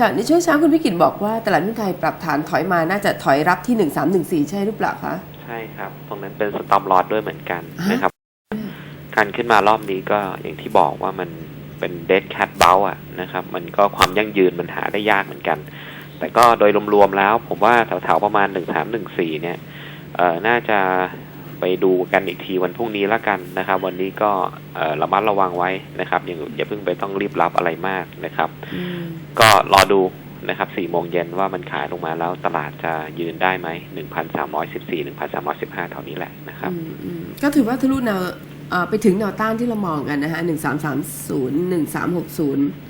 ค่ะในช่วงเช้าคุณพิกิตบอกว่าตลาดหุ้นไทยปรับฐานถอยมาน่าจะถอยรับที่ 1314 ใช่หรือเปล่าคะ ใช่ครับ ตรงนั้นเป็นสต็อปลอสด้วยเหมือนกันฮะนะครับ การขึ้นมารอบนี้ก็อย่างที่บอกว่ามันเป็นเด d แค t เบลอะนะครับ มันก็ความยั่งยืนมันหาได้ยากเหมือนกัน แต่ก็โดยรวมๆแล้ว ผมว่าแถวๆประมาณหนึ่งสามหนึ่งสี่เนี่ยเอ่อน่าจะ ไปดูกันอีกทีวันพรุ่งนี้ละกันนะครับ วันนี้ก็เอ่อระมัดระวังไว้นะครับอย่าอย่าเพิ่งไปต้องรีบรับอะไรมากนะครับอืมก็รอดูนะครับสี่โมงเย็นว่ามันขายลงมาแล้วตลาดจะยืนได้ไหมหนึ่งพันสามร้อยสิบสี่หนึ่งพันสามร้อยสิบห้าเท่านี้แหละนะครับอืมอืมก็ถือว่าทะลุแนวเอ่อไปถึงแนวต้านที่เรามองกันนะฮะ1330 1360ก็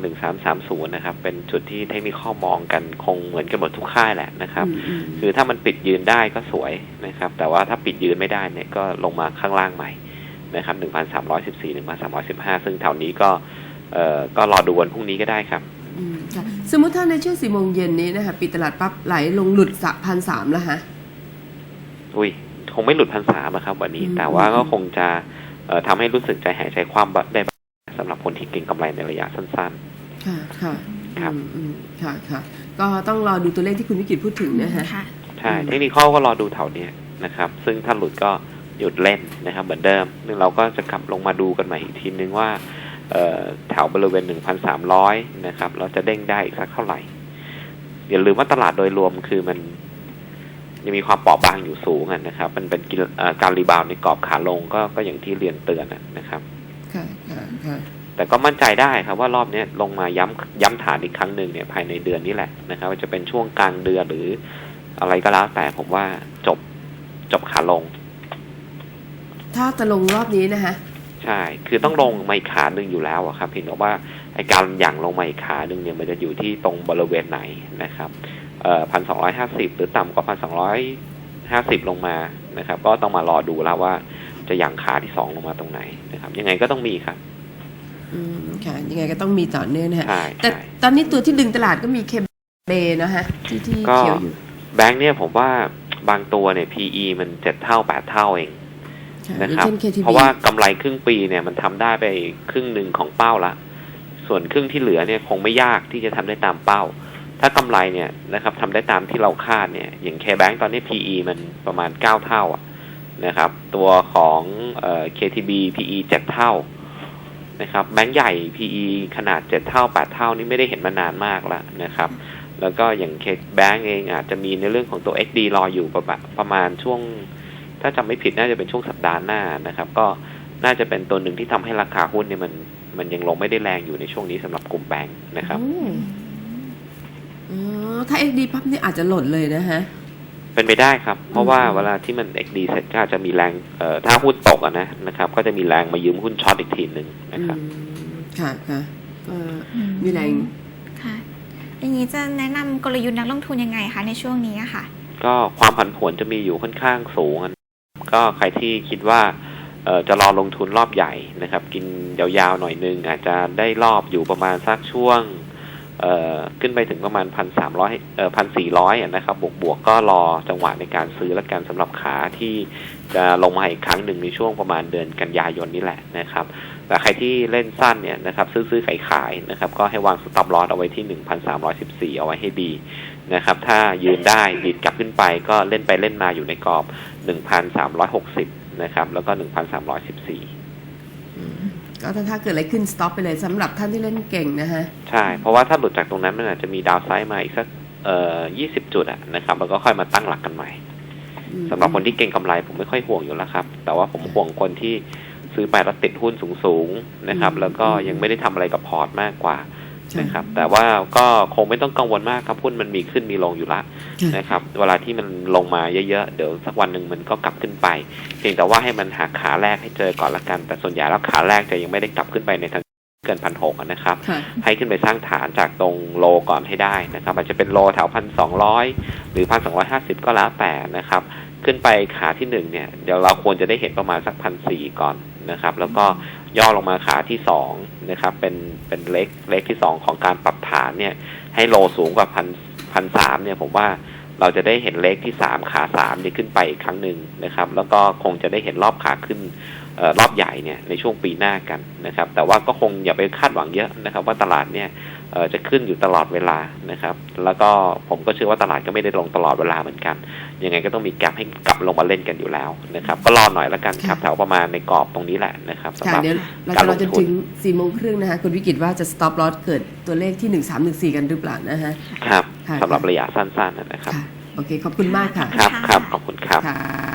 หนึ่งสามสามศูนย์นะครับ เป็นจุดที่เทคนิคมองกันคงเหมือนกันหมดทุกค่ายแหละนะครับอืมอืมคือถ้ามันปิดยืนได้ก็สวยนะครับ แต่ว่าถ้าปิดยืนไม่ได้เนี่ยก็ลงมาข้างล่างใหม่นะครับหนึ่งพันสามร้อยสิบสี่หนึ่งพันสามร้อยสิบห้าซึ่งแถวนี้ก็เอ่อก็รอดูวันพรุ่งนี้ก็ได้ครับอืมค่ะสมมุติถ้าในช่วง4โมงเย็นนี้นะคะปิดตลาดปั๊บไหลลงหลุดพันสามแล้วฮะอุ้ยคงไม่หลุดพันสามครับ วันนี้อืมแต่ว่าก็คงจะเอ่อทำให้รู้สึกใจหายใจความได้บ้าง สำหรับคนที่เก่งกำไรในระยะสั้น ค่ะค่ะครับ อืมอืมค่ะค่ะก็ต้องรอดูตัวเลขที่คุณวิกิตพูดถึงนะฮะ ค่ะ ๆ ใช่อืม เทคนิคก็รอดูแถวเนี้ยนะครับ ซึ่งถ้าหลุดก็หยุดเล่นนะครับ เหมือนเดิมซึ่งเราก็จะกลับลงมาดูกันใหม่อีกทีนึงว่าเอ่อแถวบริเวณ 1,300 นะครับเราจะเด้งได้อีกสักเท่าไหร่ อย่าลืมว่าตลาดโดยรวมคือมันยังมีความเปราะบางอยู่สูงอะนะครับ มันเป็นกินเอ่อการรีบาวด์ในกรอบขาลงก็ก็อย่างที่เรียนเตือนอะนะครับ ค่ะค่ะค่ะแต่ก็มั่นใจได้ครับว่ารอบนี้ลงมาย้ำย้ำฐานอีกครั้งหนึ่งเนี่ยภายในเดือนนี้แหละนะครับว่าจะเป็นช่วงกลางเดือนหรืออะไรก็แล้วแต่ผมว่าจบจบขาลง ถ้าจะลงรอบนี้นะฮะใช่ คือต้องลงมาอีกขาหนึ่งอยู่แล้วอะครับเพียงแต่ว่าไอการหยั่งลงมาอีกขาหนึ่งเนี่ยมันจะอยู่ที่ตรงบริเวณไหนนะครับเอ่อพันสองร้อยห้าสิบหรือต่ำกว่าพันสองร้อยห้าสิบลงมานะครับ ก็ต้องมารอดูแล้วว่า จะหยั่งขาที่สองลงมาตรงไหนนะครับ ยังไงก็ต้องมีครับ อืมค่ะ ยังไงก็ต้องมีต่อเนื่องนะฮะใช่แต่ใช่ตอนนี้ตัวที่ดึงตลาดก็มีเคเบนะฮะที่ที่ก็เขียวอยู่แบงค์เนี่ยผมว่าบางตัวเนี่ย PE มันเจ็ดเท่าแปดเท่าเองค่ะนะอย่างครับ เช่น KTB เพราะว่ากำไรครึ่งปีเนี่ยมันทำได้ไปครึ่งหนึ่งของเป้าละ ส่วนครึ่งที่เหลือเนี่ยคงไม่ยากที่จะทำได้ตามเป้า ถ้ากำไรเนี่ยนะครับทำได้ตามที่เราคาดเนี่ย อย่าง KBank ตอนนี้ PE มันประมาณเก้าเท่าอะ นะครับ ตัวของเอ่อ KTB PE เจ็ดเท่านะครับแบงก์ใหญ่ PE ขนาดเจ็ดเท่าแปดเท่านี่ไม่ได้เห็นมานานมากแล้วนะครับ แล้วก็อย่าง KBank เองอาจจะมีในเรื่องของตัว XD รออยู่ประมาณประมาณช่วง ถ้าจำไม่ผิดน่าจะเป็นช่วงสัปดาห์หน้านะครับ ก็น่าจะเป็นตัวหนึ่งที่ทำให้ราคาหุ้นเนี่ยมันมันยังลงไม่ได้แรงอยู่ในช่วงนี้สำหรับกลุ่มแบงค์นะครับอ้อ๋อถ้า XD ปั๊บนี่อาจจะหล่นเลยนะฮะ เป็นไปได้ครับ เพราะว่าอืมเวลาที่มัน XD เสร็จก็อาจจะมีแรงเอ่อถ้าหุ้นตกอะนะนะครับ ก็จะมีแรงมายืมหุ้นช็อตอีกทีหนึ่งนะครับอืมค่ะค่ะก็อืมมีแรงค่ะอย่างนี้จะแนะนำกลยุทธ์นักลงทุนยังไงคะในช่วงนี้อะค่ะ ก็ความผันผวนจะมีอยู่ค่อนข้างสูงอะก็ใครที่คิดว่าเอ่อจะรอลงทุนรอบใหญ่นะครับ กินยาวๆหน่อยนึงอาจจะได้รอบอยู่ประมาณสักช่วงเอ่อ ขึ้นไปถึงประมาณพันสามร้อยเอ่อพันสี่ร้อยนะครับ บวกบวกก็รอจังหวะในการซื้อและกันสำหรับขาที่จะลงมาอีกครั้งหนึ่งในช่วงประมาณเดือนกันยายนนี่แหละนะครับ แต่ใครที่เล่นสั้นเนี่ยนะครับ ซื้อซื้อขายขายนะครับ ก็ให้วางสต็อปลอสเอาไว้ที่หนึ่งพันสามร้อยสิบสี่เอาไว้ให้ดีนะครับ ถ้ายืนได้ดีดกลับขึ้นไปก็เล่นไปเล่นมาอยู่ในกรอบ1,360นะครับ แล้วก็1,314อืม ก็ถ้าถ้าเกิดอะไรขึ้นสต็อปไปเลยสำหรับท่านที่เล่นเก่งนะฮะ ใช่ เพราะว่าถ้าหลุดจากตรงนั้นมันอาจจะมีดาวไซด์มาอีกสักเอ่อ20จุดอะนะครับแล้วก็ค่อยมาตั้งหลักกันใหม่อืมสำหรับคนที่เก่งกำไรผมไม่ค่อยห่วงอยู่แล้วครับ แต่ว่าผมห่วงคนที่ซื้อไปแล้วติดหุ้นสูงๆนะครับแล้วก็ยังไม่ได้ทำอะไรกับพอร์ตมากกว่าใช่ นะครับ แต่ว่าก็คงไม่ต้องกังวลมากครับหุ้นมันมีขึ้นมีลงอยู่ละค่ะนะครับ เวลาที่มันลงมาเยอะๆเดี๋ยวสักวันหนึ่งมันก็กลับขึ้นไปเพียงแต่ว่าให้มันหาขาแรกให้เจอก่อนละกัน แต่ส่วนใหญ่แล้วขาแรกจะยังไม่ได้กลับขึ้นไปในทางเกินพันหกนะครับค่ะให้ขึ้นไปสร้างฐานจากตรงโลก่อนให้ได้นะครับ อาจจะเป็นโลแถวพันสองร้อยหรือพันสองร้อยห้าสิบก็แล้วแต่นะครับ ขึ้นไปขาที่หนึ่งเนี่ยเดี๋ยวเราควรจะได้เห็นประมาณสักพันสี่ก่อนนะครับ แล้วก็ ย่อลงมาขาที่สองนะครับ เป็นเป็นเล็กเล็กที่สองของการปรับฐานเนี่ย ให้โลสูงกว่าพันพันสามเนี่ยผมว่าเราจะได้เห็นเล็กที่สามขาสามเนี่ยขึ้นไปอีกครั้งหนึ่งนะครับ แล้วก็คงจะได้เห็นรอบขาขึ้นออรอบใหญ่เนี่ยในช่วงปีหน้ากันนะครับ แต่ว่าก็คงอย่าไปคาดหวังเยอะนะครับ ว่าตลาดเนี่ย จะขึ้นอยู่ตลอดเวลานะครับ แล้วก็ผมก็เชื่อว่าตลาดก็ไม่ได้ลงตลอดเวลาเหมือนกัน ยังไงก็ต้องมีแกลบให้กลับลงมาเล่นกันอยู่แล้วนะครับ ก็รอหน่อยแล้วกันครับค่ะแถวประมาณในกรอบตรงนี้แหละนะครับสำหค่ะรับเดี๋ยวเราการจะลรองจนทุถึนง4ี่โมงครึ่งนะคะคุณวิกิตว่าจะ stop loss เกิดตัวเลขที่1314กันหรือเปล่านะฮะครับค่ะสำหรับระยะสั้นๆนะครับค่ะโอเค ขอบคุณมากค่ะ ครับค่ะครับขอบคุณครับค่ะ